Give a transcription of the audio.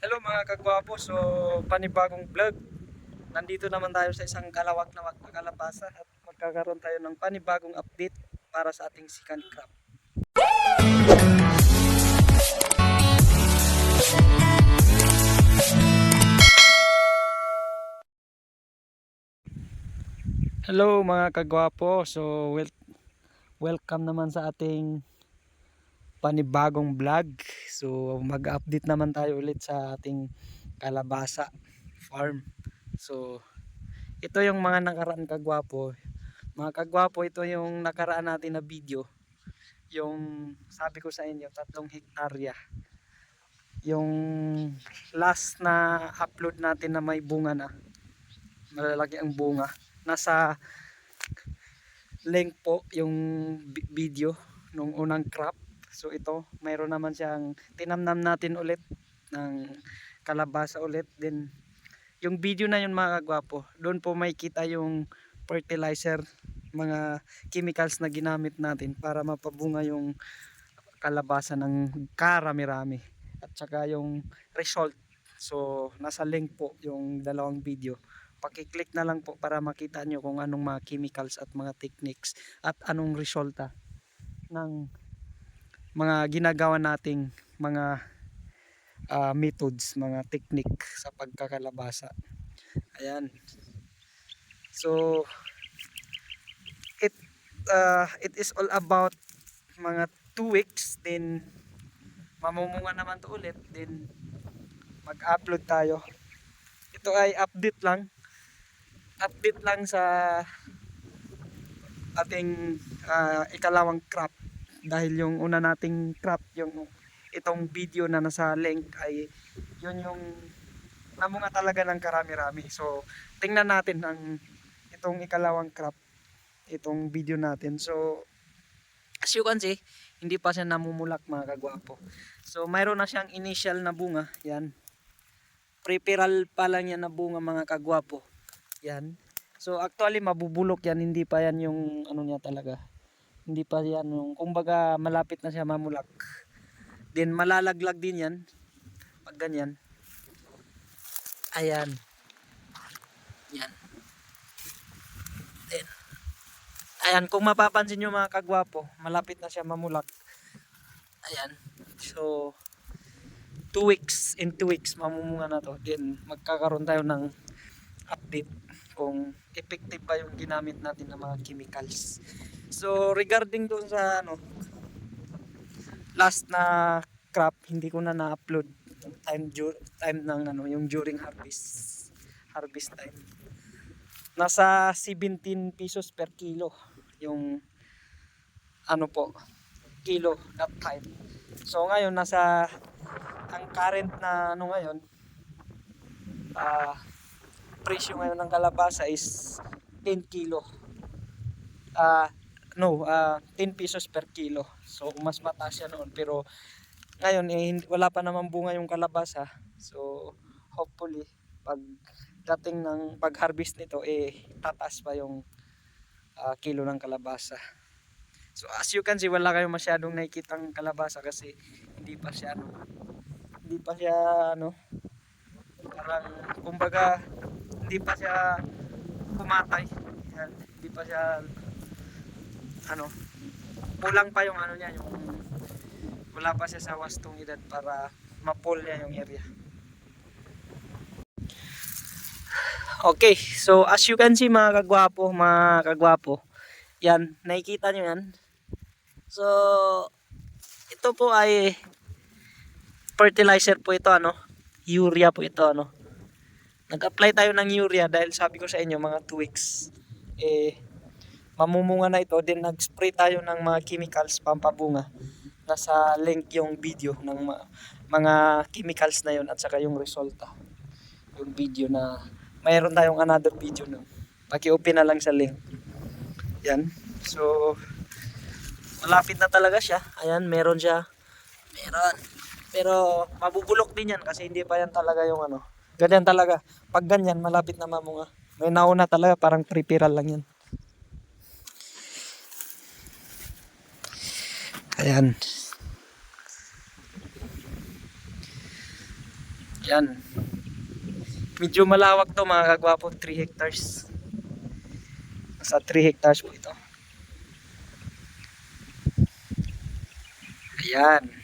Hello mga kagwapo, so panibagong vlog. Nandito naman tayo sa isang kalawak-lawak na kalabasa at magkakaroon tayo ng panibagong update para sa ating second crop. Hello mga kagwapo, so wel- welcome naman sa ating panibagong vlog. So mag-update naman tayo ulit sa ating kalabasa farm. So ito yung mga nakaraan kagwapo. Mga kagwapo, ito yung nakaraan natin na video. Yung sabi ko sa inyo, tatlong hektarya. Yung last na upload natin na may bunga na. Malalaki ang bunga. Nasa link po yung video nung unang crop. So ito, mayroon naman siyang tinamnam natin ulit ng kalabasa ulit. Then yung video na yun mga kagwapo, doon po may kita yung fertilizer, mga chemicals na ginamit natin para mapabunga yung kalabasa ng karami-rami. At saka yung result. So nasa link po yung dalawang video. Pakiclick na lang po para makita nyo kung anong mga chemicals at mga techniques at anong resulta ng mga ginagawa nating mga ah, methods, mga technique sa pagkakalabasa. Ayan. So it uh, it is all about mga 2 weeks then mamumunga naman to ulit then mag-upload tayo. Ito ay update lang. Update lang sa ating ah, ikalawang crop dahil yung una nating crop yung itong video na nasa link ay yun yung namunga talaga ng karami-rami. So, tingnan natin ang itong ikalawang crop, itong video natin. So, as you can see, hindi pa siya namumulak mga kagwapo. So, mayroon na siyang initial na bunga. Yan. Preparal pa lang yan na bunga mga kagwapo. Yan. So, actually, mabubulok yan. Hindi pa yan yung ano niya talaga. Hindi pa yan yung, kumbaga, malapit na siya mamulak. Then malalaglag din yan. Pag ganyan. Ayan. Yan. Then, ayan, kung mapapansin nyo mga kagwapo, malapit na siya mamulak. Ayan. So, 2 weeks, in 2 weeks, mamumunga na to. Then, magkakaroon tayo ng update kung effective ba yung ginamit natin ng mga chemicals. So, regarding doon sa ano, last na crop hindi ko na na-upload time time ng ano yung during harvest harvest time. Nasa 17 pesos per kilo yung ano po kilo that time. So ngayon nasa ang current na ano ngayon ah presyo ngayon ng kalabasa is 10 kilo. Ah no, ah 10 pesos per kilo. So, mas mataas siya noon. Pero, ngayon, eh, wala pa naman bunga yung kalabasa. So, hopefully, pag dating ng pag-harvest nito, eh, tataas pa yung ah, kilo ng kalabasa. So, as you can see, wala kayong masyadong nakikitang kalabasa kasi hindi pa siya, ano, hindi pa siya, ano, parang, kumbaga, hindi pa siya pumatay. Yan, hindi pa siya ano, kulang pa yung ano niya, yung wala pa siya sa wastong edad para mapol niya yung area. Okay, so as you can see mga kagwapo, mga kagwapo, yan, nakikita nyo yan. So, ito po ay fertilizer po ito, ano, urea po ito, ano. Nag-apply tayo ng urea dahil sabi ko sa inyo, mga 2 weeks, eh, mamumunga na ito. Then nag-spray tayo ng mga chemicals pampabunga nasa link yung video ng mga chemicals na yon at saka yung resulta. Yung video na mayroon tayong another video no paki-open na lang sa link. Yan. So malapit na talaga siya. Ayan meron siya. Meron. Pero mabubulok din yan kasi hindi pa yan talaga yung ano. Ganyan talaga. Pag ganyan malapit na mamunga. May nauna talaga parang preparal lang yan Ayan. Yan. Medyo malawak to mga kagwapo, 3 hectares. Nasa 3 hectares po ito. Ayan.